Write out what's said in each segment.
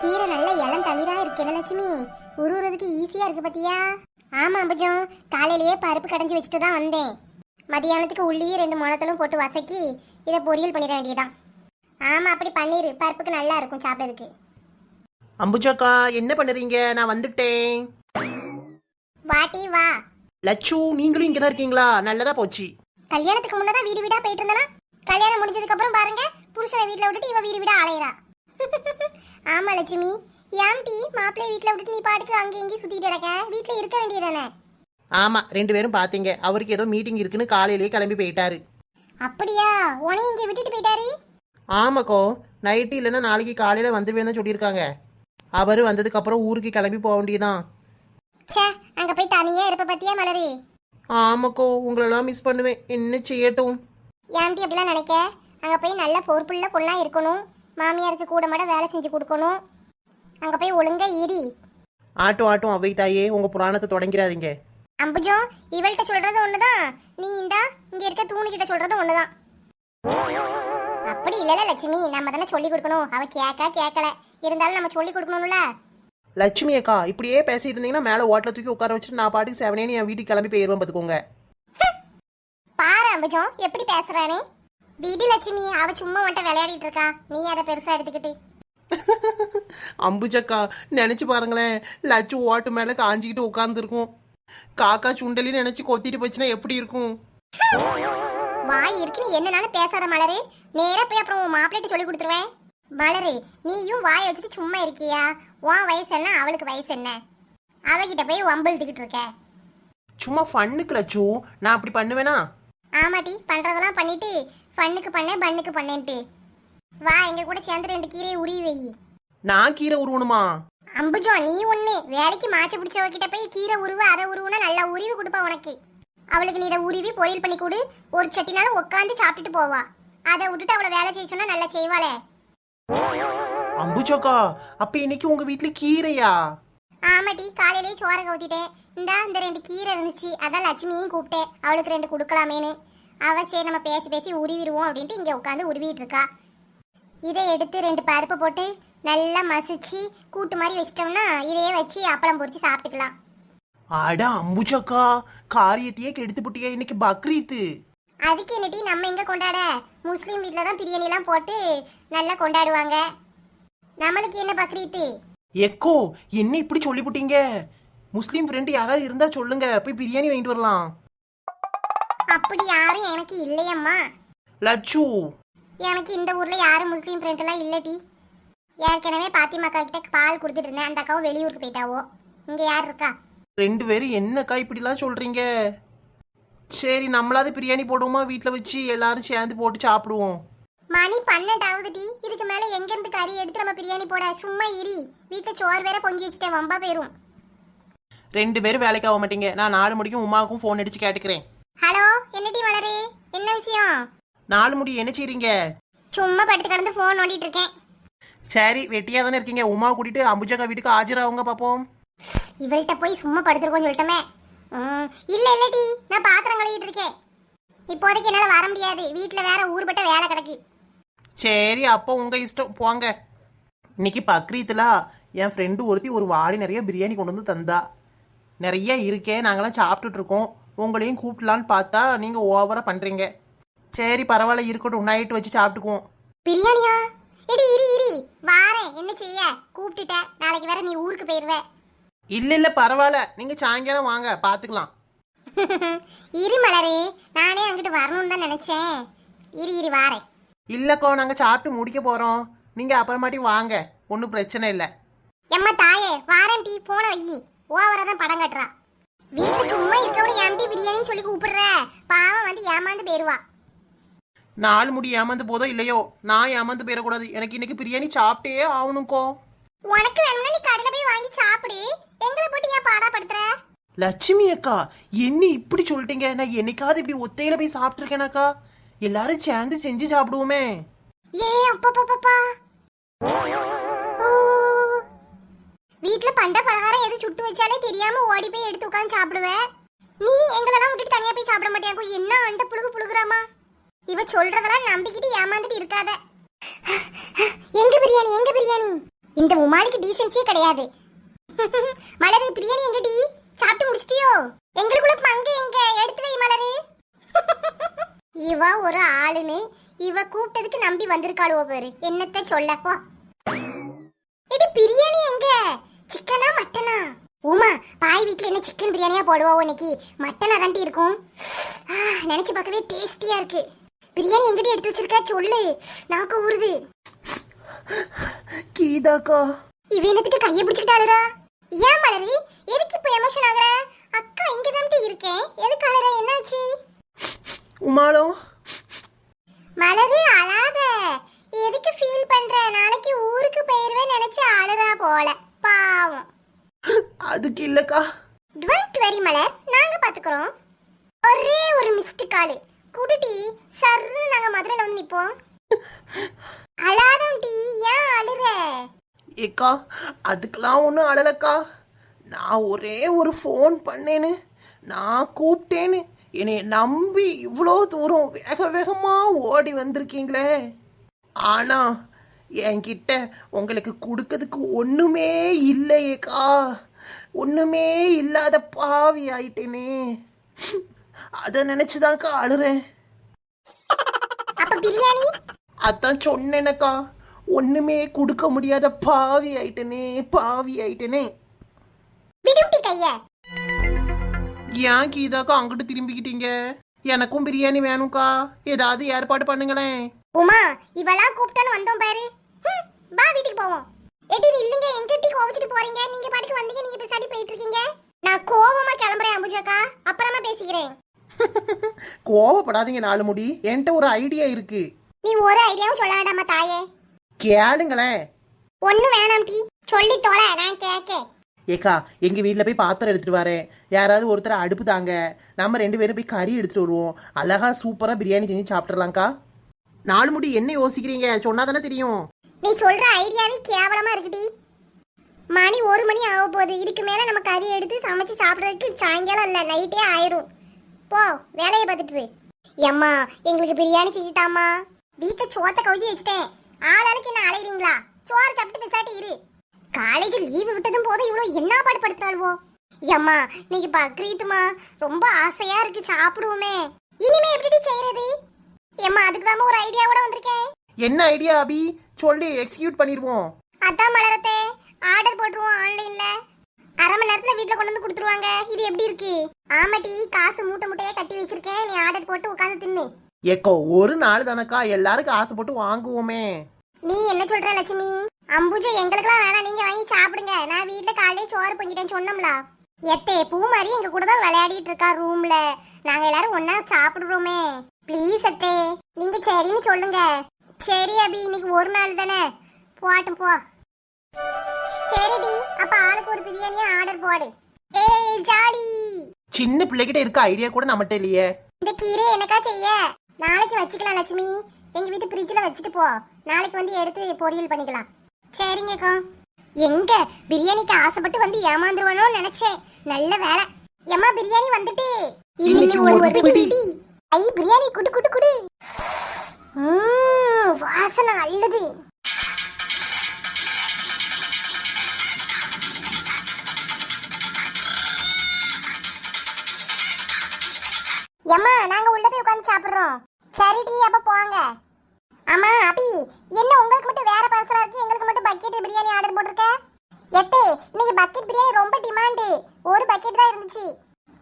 கீரை நல்ல இளம் தளிரா இருக்கு என்ன லட்சுமி? உருவுறதுக்கு ஈஸியா இருக்கு பாத்தியா? ஆமா அம்பஜம். காலையிலேயே பருப்பு கடைஞ்சி வச்சுட்டு தான் வந்தேன். மதியானத்துக்கு உள்ளேயே ரெண்டு முளத்தலும் போட்டு வசக்கி இதை பொரியல் பண்ணிட வேண்டியதான் ஆமா அப்படி பண்ணிரு. பருப்புக்கு நல்லா இருக்கும் சாப்பிட்றதுக்கு. அம்புஜாக்கா என்ன பண்ணுறீங்க? நான் வந்துட்டேன். வாட்டி வா. லட்சு நீங்களும் இங்கே தான் இருக்கீங்களா? நல்லதா போச்சு. கல்யாணத்துக்கு முன்னதான் வீடு வீடா போயிட்டு இருந்தனா? கல்யாணம் முடிஞ்சதுக்கு அப்புறம் பாருங்க புருஷனை வீட்ல விட்டுட்டு இவ வீடு வீடா அலையறா. ஆமா லட்சுமி. ஏம்டி மாப்பிள்ளை வீட்ல விட்டுட்டு நீ பாட்டுக்கு அங்கே இங்கேயும் சுத்திட்டு கிடக்க? வீட்ல இருக்க வேண்டியதானே ஆமாம் ரெண்டு பேரும் பார்த்தீங்க அவருக்கு ஏதோ மீட்டிங் இருக்குன்னு காலையிலேயே கிளம்பி போயிட்டாரு. அப்படியா? உனையும் இங்கே விட்டுட்டு போயிட்டாரு? ஆமாக்கோ நைட்டு இல்லைன்னா நாளைக்கு காலையில் வந்துடுவேன்னு தான் சொல்லியிருக்காங்க. அவர் வந்ததுக்கப்புறம் ஊருக்கு கிளம்பி போக வேண்டியதான் ச்சே அங்க போய் தனியா இருப்ப பத்தியா மலரு? ஆமாக்கோ உங்களெல்லாம் மிஸ் பண்ணுவேன். என்ன செய்யட்டும்? ஏன்டி அப்படிலாம் நினைக்க? அங்க போய் நல்ல பொறுப்புள்ள பொண்ணா இருக்கணும். மாமியாருக்கு கூட மாட வேலை செஞ்சு கொடுக்கணும். அங்க போய் ஒழுங்கா இரி. ஆட்டும் ஆட்டும் அவை தாயே உங்கள் புராணத்தை தொடங்கிறாதீங்க. அம்புஜம் இவள்கிட்ட சொல்றது ஒண்ணுதான். நீ இந்தா இங்க இருக்க தூணு கிட்ட சொல்றது ஒண்ணுதான். அப்படி இல்லல லட்சுமி நம்ம தானே சொல்லி கொடுக்கணும். அவ கேட்க கேட்கல இருந்தாலும் நம்ம சொல்லி கொடுக்கணும்ல. லட்சுமி அக்கா இப்படியே பேசிட்டு இருந்தீங்கன்னா மேலே ஓட்டில் தூக்கி உட்கார வச்சுட்டு நான் பாட்டுக்கு செவனேன்னு என் வீட்டுக்கு கிளம்பி போயிடுவேன் பார்த்துக்கோங்க பாரு அம்புஜம் எப்படி பேசுறானே. விடு லட்சுமி அவ சும்மா உன்ட்ட விளையாடிட்டு இருக்கா. நீ அதை பெருசா எடுத்துக்கிட்டு. அம்புஜக்கா நினைச்சு பாருங்களேன். லட்சு ஓட்டு மேல காஞ்சிக்கிட்டு உட்காந்துருக்கும் காக்கா சுண்டலி நினைச்சு கொத்திட்டு போச்சுன்னா எப்படி இருக்கும்? வாய் இருக்கு நீ என்னனாலும் பேசாத மலரு. நேரா போய் அப்புறம் உன் மாப்பிள்ளைட்டு சொல்லி கொடுத்துருவேன். மலரு நீயும் வாய் வச்சுட்டு சும்மா இருக்கியா? உன் வயசு என்ன அவளுக்கு வயசு என்ன? அவகிட்ட போய் வம்பிழுத்துக்கிட்டு இருக்க. சும்மா ஃபன்னுக்கு லட்சு நான் அப்படி பண்ணுவேனா? ஆமாட்டி பண்றதெல்லாம் பண்ணிட்டு ஃபண்ணுக்கு பண்ணேன் பண்ணுக்கு பண்ணேன்ட்டு. வா எங்க கூட சேர்ந்து ரெண்டு கீரையை உருவி வை. நான் கீரை உருவணுமா? அம்புஜோ நீ ஒண்ணு. வேலைக்கு மாச்சு பிடிச்சவகிட்ட போய் கீரை உருவு அதை உருவுனா நல்லா உருவி கொடுப்பா உனக்கு. அவளுக்கு நீ இதை உருவி பொரியல் பண்ணி கொடு. ஒரு சட்டினாலும் உட்காந்து சாப்பிட்டுட்டு போவா. அதை விட்டுட்டு அவளை வேலை செய்ய சொன்னா நல்லா செய்வாளே. அம்புஜக்கா அப்ப இன்னைக்கு உங்க வீட்ல கீரையா? ஆமாட்டி காலையிலேயே சோறை கவுத்திட்டேன். இந்தா இந்த ரெண்டு கீரை இருந்துச்சு. அதான் லட்சுமியும் கூப்பிட்டேன். அவளுக்கு ரெண்டு கொடுக்கலாமேன்னு. அவ சரி நம்ம பேசி பேசி உருவிடுவோம் அப்படின்ட்டு இங்கே உட்காந்து உருவிட்டு இருக்கா. இதை எடுத்து ரெண்டு பருப்பு போட்டு நல்லா மசிச்சு கூட்டு மாதிரி வச்சிட்டோம்னா இதையே வச்சு அப்பளம் பொரிச்சு சாப்பிட்டுக்கலாம். அட அம்புஜக்கா காரியத்தையே கெடுத்து புட்டியா இன்னைக்கு பக்ரீத்து? அதுக்கு என்னட்டி நம்ம எங்க கொண்டாட? முஸ்லீம் வீட்டில் தான் பிரியாணி எல்லாம் போட்டு நல்லா கொண்டாடுவாங்க. நம்மளுக்கு என்ன பக்ரீத்து? எக்கோ என்ன இப்படி சொல்லி புட்டீங்க முஸ்லீம் ஃப்ரெண்டு யாராவது இருந்தா சொல்லுங்க போய் பிரியாணி வாங்கிட்டு வரலாம். அப்படி யாரும் எனக்கு இல்லையம்மா. லட்சு எனக்கு இந்த ஊர்ல யாரும் முஸ்லீம் ஃப்ரெண்ட் எல்லாம் இல்லடி. ஏற்கனவே பாத்திமாக்கா கிட்ட பால் கொடுத்துட்டு இருந்தேன். அந்த அக்காவும் வெளியூருக்கு போயிட்டாவோ. இங்க யார் இருக்கா? ரெண்டு பேரும் என்னக்கா இப்படிலாம் சொல்றீங்க? சரி நம்மளாவது பிரியாணி போடுவோமா? வீட்டில் வச்சு எல்லாரும் சேர்ந்து போட்டு சாப்பிடுவோம். மணி பன்னெண்டாவதுடி. இதுக்கு மேல எங்க இருந்து கறி எடுத்து நம்ம பிரியாணி போட? சும்மா இரி. வீட்டுல சோறு வேற பொங்கி வச்சுட்டேன். வம்பா போயிரும். ரெண்டு பேரும் வேலைக்கு ஆக மாட்டீங்க. நான் நாலு மணிக்கும் உமாவுக்கும் ஃபோன் அடிச்சு கேட்டுக்கிறேன். ஹலோ என்னடி வளரு என்ன விஷயம்? நாலு முடி என்ன செய்றீங்க? சும்மா படுத்து கிடந்து போன் நோண்டிட்டு இருக்கேன் சரி வெட்டியா தானே இருக்கீங்க. உமாவை கூட்டிட்டு அம்புஜக்கா வீட்டுக்கு ஆஜராகுங்க பாப்போம். இவள்கிட்ட போய் சும்மா படுத்துருக்கோன்னு சொல்லிட்டோமே. ம், இல்ல இல்லடி நான் பாத்திரம் கழுவிட்டு இருக்கேன் இப்போதைக்கு என்னால வர முடியாது. வீட்டுல வேற ஊர்பட்ட வேலை கிடக்கு. சரி அப்போ உங்க இஷ்டம். போங்க. இன்னைக்கு பக்ரீத்துல என் ஃப்ரெண்டு ஒருத்தி ஒரு வாளி நிறைய பிரியாணி கொண்டு வந்து தந்தா. நிறைய இருக்கே நாங்களாம் சாப்பிட்டுட்டு இருக்கோம். உங்களையும் கூப்பிடலான்னு பார்த்தா நீங்க ஓவரா பண்றீங்க. சரி பரவாயில்ல இருக்கட்டும். நைட்டு வச்சு சாப்பிட்டுக்குவோம். பிரியாணியா? எடி இரி இரி. வாரேன். என்ன செய்ய? கூப்பிட்டுட்ட நாளைக்கு வேற நீ ஊருக்கு போயிருவ. இல்ல இல்ல பரவாயில்ல. நீங்க சாயங்காலம் வாங்க. பாத்துக்கலாம். இரு மலரே. நானே அங்கிட்டு வரணும்னு தான் நினைச்சேன். இரு இரு வாரேன். இல்லக்கோ நாங்க சாப்பிட்டு முடிக்க போறோம். நீங்க அப்புறமாட்டி வாங்க. ஒன்றும் பிரச்சனை இல்லை. எம்மா தாயே வாரேன் டீ போன வை. ஓவரா தான் படம் கட்டுறா. வீட்டுல சும்மா இருக்கவள ஏன்டி பிரியாணின்னு சொல்லி கூப்பிடுற? பாவம் வந்து ஏமாந்து போயிருவா. நாலு முடி ஏமாந்து போதோ இல்லையோ? நான் ஏமாந்து போயிடக்கூடாது. எனக்கு இன்னைக்கு பிரியாணி சாப்பிட்டே ஆகணும்க்கோ உனக்கு வேணும்னா நீ கடையில போய் வாங்கி சாப்பிடு. எங்களை போட்டு ஏன் பாடாப்படுத்துற லட்சுமி அக்கா என்ன இப்படி சொல்லிட்டீங்க? நான் என்னைக்காவது இப்படி ஒத்தையில போய் சாப்பிட்டுருக்கேனாக்கா எல்லாரும் சேர்ந்து செஞ்சு சாப்பிடுவோமே. ஏ அப்பப்பப்பா வீட்ல பண்ட பலகாரம் எது சுட்டு வச்சாலே தெரியாம ஓடி போய் எடுத்து உட்காந்து சாப்பிடுவேன் நீ எங்களெல்லாம் விட்டுட்டு தனியா போய் சாப்பிட மாட்டியாக்கோ என்ன அண்ட புழுகு புழுகுறாமா? இவ சொல்றதெல்லாம் நம்பிக்கிட்டு ஏமாந்துட்டு இருக்காத. எங்க பிரியாணி எங்க பிரியாணி? இந்த உமாளிக்கு டீசென்சியே கிடையாது. மலரு பிரியாணி எங்கடி? சாப்பிட்டு முடிச்சிட்டியோ? எங்களுக்குள்ள பங்கு எங்க? எடுத்து வை மலரு. இவ ஒரு ஆளுன்னு இவ கூப்பிட்டதுக்கு நம்பி வந்திருக்காளுவோ பேரு. என்னத்த சொல்லப்போ போ எடி பிரியாணி எங்க சிக்கனா மட்டனா உமா வீட்ல என்ன சிக்கன் பிரியாணியா போடுவோம் இன்னைக்கு? மட்டனா தாண்டி இருக்கும். நினைச்சு பார்க்கவே டேஸ்டியா இருக்கு. பிரியாணி எங்கடி எடுத்து வச்சிருக்க சொல்லு. நாக்கு ஊறுது. கீதாக்கா. இவ என்னத்துக்கு கையை பிடிச்சிக்கிட்டாளுடா ஏன் மலரி? எதுக்கு இப்ப எமோஷன் ஆகுற? அக்கா இங்க தான் இருக்கேன். எதுக்கு அழற? என்னாச்சு? உமாளோ மலரு அழாத. எதுக்கு ஃபீல் பண்ற? நாளைக்கு ஊருக்கு போயிருவேன் நினைச்சு அழுறா போல. பாவம். அதுக்கு இல்லக்கா. டோன்ட் வெரி மலர் நாங்க பாத்துக்கிறோம். ஒரே ஒரு மிஸ்டு கால். குடுடி சர்ன்னு நாங்க மதுரையில வந்து நிப்போம். அழாதம் டி ஏன் அழுற? ஏக்கா அதுக்கெல்லாம் ஒன்றும் அழலக்கா. நான் ஒரே ஒரு ஃபோன் பண்ணேன்னு நான் கூப்பிட்டேன்னு என்னை நம்பி இவ்வளோ தூரம் வேக வேகமாக ஓடி வந்திருக்கீங்களே. ஆனால் என்கிட்ட உங்களுக்கு கொடுக்கறதுக்கு ஒன்றுமே இல்லையேக்கா. ஒன்றுமே இல்லாத பாவி ஆயிட்டேனே. அதை நினச்சிதாக்கா அழுறேன். அதான் சொன்னேனக்கா. ஒண்ணுமே கொடுக்க முடியாத பாவி ஆயிட்டனே பாவி ஆயிட்டனே. ஏன் கீதாக்கா அங்கிட்டு திரும்பிக்கிட்டீங்க? எனக்கும் பிரியாணி வேணும்க்கா. ஏதாவது ஏற்பாடு பண்ணுங்களேன். உமா இவளா கூப்பிட்டான்னு வந்தோம் பாரு. வா வீட்டுக்கு போவோம். எடி இல்லைங்க எங்கிட்டி கோவிச்சிட்டு போறீங்க. நீங்க பாட்டுக்கு வந்தீங்க நீங்க பேசாடி போயிட்டு இருக்கீங்க நான் கோவமா கிளம்புறேன் அம்புஜாக்கா அப்புறமா பேசிக்கிறேன். கோவப்படாதீங்க நாலு முடி. என்கிட்ட ஒரு ஐடியா இருக்கு. நீ ஒரு ஐடியாவும் சொல்ல வேண்டாமா தாயே. கேளுங்களேன். ஒண்ணு வேணாம் டி. சொல்லி தொலை நான் கேட்க ஏக்கா எங்க வீட்ல போய் பாத்திரம் எடுத்துட்டு வரேன். யாராவது ஒருத்தர் அடுப்பு தாங்க. நம்ம ரெண்டு பேரும் போய் கறி எடுத்துட்டு வருவோம். அழகா சூப்பரா பிரியாணி செஞ்சு சாப்பிட்றலாம்க்கா நாலு முடி என்ன யோசிக்கிறீங்க? சொன்னா தானே தெரியும். நீ சொல்ற ஐடியாவே கேவலமா இருக்குடி. மணி ஒரு மணி ஆக போகுது. இதுக்கு மேல நம்ம கறி எடுத்து சமைச்சு சாப்பிடறதுக்கு சாயங்காலம் இல்ல நைட்டே ஆயிரும். போ வேலையை பார்த்துட்டு எம்மா எங்களுக்கு பிரியாணி செஞ்சு தாம்மா. வீட்டை சோத்த கவுதி வச்சுட்டேன். ஆளாளுக்கு என்ன அலைகிறீங்களா சோறு சாப்பிட்டு பெசாட்டி இரு. காலேஜ் லீவு விட்டதும் போது இவ்வளோ என்ன பாடு படுத்துறாளுவோ? எம்மா நீங்க பக்ரீத்துமா ரொம்ப ஆசையா இருக்கு சாப்பிடுவோமே. இனிமே எப்படி செய்யறது? எம்மா அதுக்கு ஒரு ஐடியாவோட வந்திருக்கேன். என்ன ஐடியா அபி? சொல்லி எக்ஸிக்யூட் பண்ணிடுவோம். அதான் மலரத்தே ஆர்டர் போட்டுருவோம் ஆன்லைன்ல அரை மணி நேரத்துல வீட்ல கொண்டு வந்து கொடுத்துருவாங்க. இது எப்படி இருக்கு? ஆமாட்டி காசு மூட்டை மூட்டையா கட்டி வச்சிருக்கேன். நீ ஆர்டர் போட்டு உட்காந்து தின்னு. ஏக்கோ ஒரு நாள் தானக்கா எல்லாருக்கும் ஆசைப்பட்டு வாங்குவோமே. நீ என்ன சொல்ற லட்சுமி? அம்புஜு எங்களுக்குலாம் வேணாம். நீங்க வாங்கி சாப்பிடுங்க. நான் வீட்ல காலையில சோறு பொங்கிட்டேன்னு சொன்னோம்ல. எத்தே பூ மாதிரி எங்க கூட தான் விளையாடிட்டு இருக்கா ரூம்ல நாங்க எல்லாரும் ஒண்ணா சாப்பிடுறோமே. ப்ளீஸ் அத்தே நீங்க சரின்னு சொல்லுங்க. சரி அபி இன்னைக்கு ஒரு நாள் தானே? போட்டும் போ. சரிடி அப்ப ஆளுக்கு ஒரு பிரியாணியா ஆர்டர் போடு. ஏய் ஜாலி. சின்ன பிள்ளைகிட்ட இருக்க ஐடியா கூட நம்மகிட்ட இல்லையே. இந்த கீரை எனக்கா செய்ய? நாளைக்கு வச்சுக்கலாம் லட்சுமி. எங்க வீட்டு ஃப்ரிட்ஜில் வச்சுட்டு போ. நாளைக்கு வந்து எடுத்து பொரியல் பண்ணிக்கலாம். சரிங்கக்கா எங்க? பிரியாணிக்கு ஆசைப்பட்டு வந்து ஏமாந்துருவானோ நினைச்சேன். நல்ல வேலை. எம்மா பிரியாணி வந்துட்டு. இன்னைக்கு ஒரு பிடி. ஐ பிரியாணி குடு குடு குடு. வாசனை அல்லது எம்மா நாங்க உள்ள போய் உட்கார்ந்து சாப்பிடுறோம். சரிடி அப்ப போங்க. ஆமா அபி என்ன உங்களுக்கு மட்டும் வேற பார்சலா இருக்கு? எங்களுக்கு மட்டும் பக்கெட் பிரியாணி ஆர்டர் போட்டிருக்க? எட்டு இன்னைக்கு பக்கெட் பிரியாணி ரொம்ப டிமாண்டு ஒரு பக்கெட் தான் இருந்துச்சு.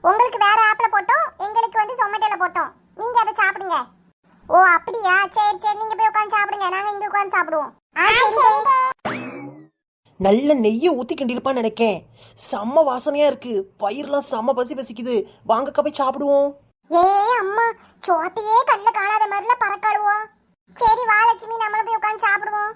உங்களுக்கு வேற ஆப்ல போட்டோம் எங்களுக்கு வந்து சொமேட்டோல போட்டோம். நீங்க அதை சாப்பிடுங்க. ஓ அப்படியா? சரி சரி நீங்க போய் உட்கார்ந்து சாப்பிடுங்க. நாங்க இங்க உட்கார்ந்து சாப்பிடுவோம். ஆ சரி நல்ல நெய்யை ஊத்தி கிண்டிருப்பான்னு நினைக்கேன். செம்ம வாசனையா இருக்கு. பயிரெல்லாம் செம்ம பசி பசிக்குது. வாங்கக்கா போய் சாப்பிடுவோம். ஏ அம்மா சோத்தையே கண்ணுல காணாத மாதிரிலாம் பறக்காளுவோம் சரி வா லட்சுமி நம்மளும் போய் உட்காந்து சாப்பிடுவோம்.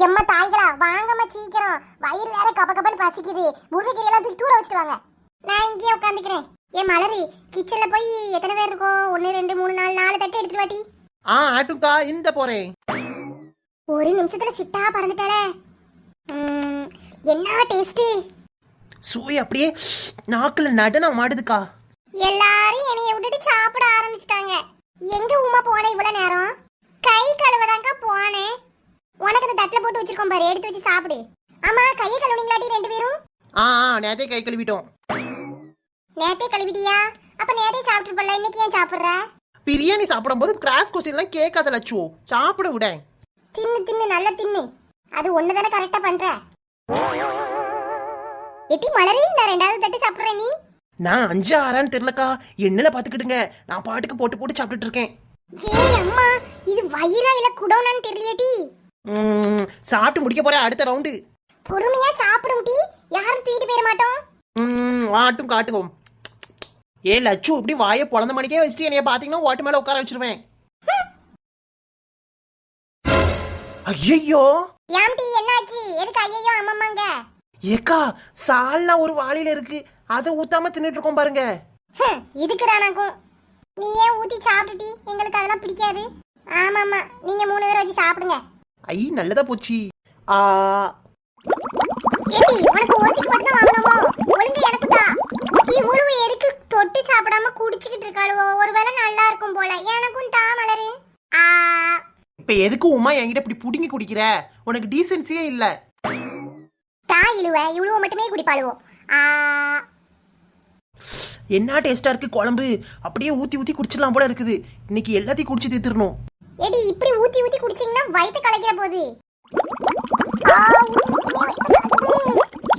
எம்மா தாய்களா வாங்கம்மா சீக்கிரம். வயிறு வேற கப கபன்னு பசிக்குது. முருங்கைக்கீரை எல்லாம் தூக்கி தூர வச்சுட்டு வாங்க. நான் இங்கேயே உட்காந்துக்கிறேன் ஏ மலரு கிச்சன்ல போய் எத்தனை பேர் இருக்கோம்? ஒன்று ரெண்டு மூணு நாலு நாலு தட்டு எடுத்துட்டு வாட்டி ஆ ஆட்டுக்கா இந்த போறேன். ஒரு நிமிஷத்துல சிட்டா பறந்துட்டாளே. ம், என்ன டேஸ்ட் சுவை அப்படியே நாக்குல நடனம் ஆடுதுக்கா. எல்லாரும் என்னைய விட்டுட்டு சாப்பிட ஆரம்பிச்சிட்டாங்க. எங்க உமா போன இவ்வளவு நேரம்? கை கழுவதாங்க போனேன். உனக்கு இந்த தட்டுல போட்டு வச்சிருக்கோம் பாரு எடுத்து வச்சு சாப்பிடு. ஆமா கையை கழுவுனீங்களாடி ரெண்டு பேரும்? ஆ நேத்தே கை கழுவிட்டோம். நேத்தே கழுவிட்டியா? அப்ப நேத்தே சாப்பிட்டுருப்பல இன்னைக்கு ஏன் சாப்பிடுற? பிரியாணி சாப்பிடும்போது கிராஸ் கொஸ்டின்லாம் கேட்காத லட்சு. சாப்பிட விட. தின்னு தின்னு நல்லா தின்னு. அது ஒண்ணு தானே கரெக்டா பண்ற? எட்டி மலரி நான் ரெண்டாவது தட்டு சாப்பிடுறேன் நீ? நான் அஞ்சு ஆறான்னு தெரியலக்கா. என்னல பாத்துக்கிட்டுங்க நான் பாட்டுக்கு போட்டு போட்டு சாப்பிட்டுட்டு இருக்கேன். ஏய் அம்மா இது வயிறா இல்ல குடோனான்னு தெரியலையேடி. சாப்பிட்டு முடிக்க போறேன். அடுத்த ரவுண்டு பொறுமையா சாப்பிடும் டி. யாரும் தூக்கிட்டு போயிட மாட்டோம். ம், ஆட்டும் காட்டுவோம் ஏ லட்சு இப்படி வாயை பொழந்த மணிக்கே வச்சுட்டு என்னைய பாத்தீங்கன்னா ஓட்டு மேல உட்கார வச்சிருவேன். ஐயோ ஏன் டி என்னாச்சு? எதுக்கு ஐயோ அம்மம்மாங்க? ஏக்கா சால்னா ஒரு வாளியில இருக்கு. அதை ஊத்தாம தின்னுட்டு இருக்கோம் பாருங்க. இதுக்கு தானாக்கும் நீ ஏன் ஊத்தி சாப்பிட்டுட்டி. எங்களுக்கு அதெல்லாம் பிடிக்காது. ஆமாம்மா நீங்க மூணு பேர் வச்சு சாப்பிடுங்க. ஐ நல்லதா போச்சு. ஆ உனக்கு ஒருத்திக்கு மட்டும் தான் வாங்கணுமோ? ஒழுங்கு எனக்கு தான் இவ்வளவு எதுக்கு தொட்டு சாப்பிடாம குடிச்சுக்கிட்டு இருக்காளுவோ? ஒருவேளை நல்லா இருக்கும் போல. எனக்கும் தா மலரு. இப்ப எதுக்கு உமா என்கிட்ட இப்படி புடுங்கி குடிக்கிற? உனக்கு டீசென்சியே இல்ல. தா இழுவ. இவ்வளவு மட்டுமே குடிப்பாளுவோ. என்ன டேஸ்டா இருக்கு குழம்பு? அப்படியே ஊத்தி ஊத்தி குடிச்சிடலாம் போல இருக்குது. இன்னைக்கு எல்லாத்தையும் குடிச்சு தீர்த்துடணும். ஏடி இப்படி ஊத்தி ஊத்தி குடிச்சீங்கன்னா வயித்து கலக்கிற போது.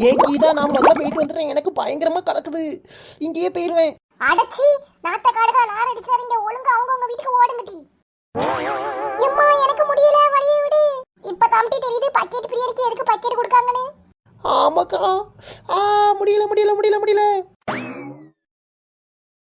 ஏ கீதா நான் முதல்ல போயிட்டு வந்துடுறேன் எனக்கு பயங்கரமா கலக்குது. இங்கேயே போயிருவேன். அடச்சி நாத்த காடுகா நார் அடிச்சாதீங்க ஒழுங்கா அவங்க உங்க வீட்டுக்கு ஓடுங்கடி. எம்மா எனக்கு முடியல. வழியை விடு. இப்ப தாமட்டி தெரியுது பக்கெட் பிரியாணிக்கு எதுக்கு பக்கெட் கொடுக்காங்கன்னு. ஆமாக்கா. ஆ முடியல முடியல முடியல முடியல.